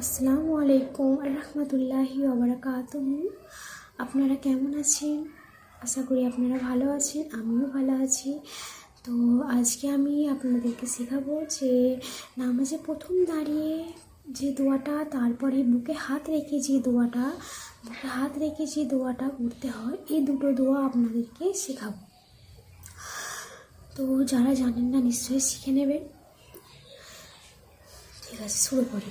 আসসালামু আলাইকুম রহমতুল্লাহি ওবরাকাতুহু আপনারা কেমন আছেন? আশা করি আপনারা ভালো আছেন, আমিও ভালো আছি। তো আজকে আমি আপনাদেরকে শেখাবো যে নামাজে প্রথম দাঁড়িয়ে যে দোয়াটা, তারপরে বুকে হাত রেখে যে দোয়াটা, বুকে হাত রেখে যে দোয়াটা করতে হয়, এই দুটো দোয়া আপনাদেরকে শেখাবো। তো যারা জানেন না, নিশ্চয়ই শিখে নেবেন। ঠিক আছে, শুরু করি।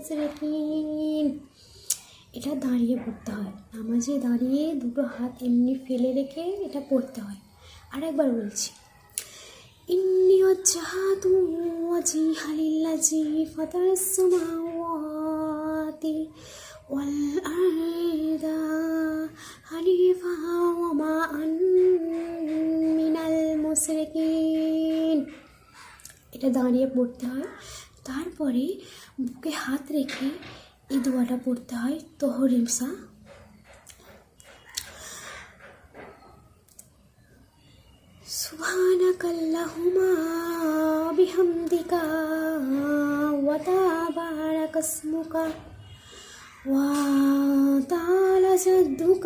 মুসরিফিন এটা দাঁড়িয়ে পড়তে হয়। নামাজে দাঁড়িয়ে দুটো হাত এমনি ফেলে রেখে এটা পড়তে হয়। আর একবার বলছি। ইন্নি অজাহাতু ওয়াজি হালিল্লাজি ফাতারাস সামাওয়াতি ওয়াল আরদা হানিফা ওয়া মা আন মিনাল মুশরিকিন এটা দাঁড়িয়ে পড়তে হয়। তারপরে বুকে হাত রেখে এই দোয়াটা পড়তে হয় তোহরিমসা سبحانك اللهم بحمدك وتبارك اسمك وتعالى جدك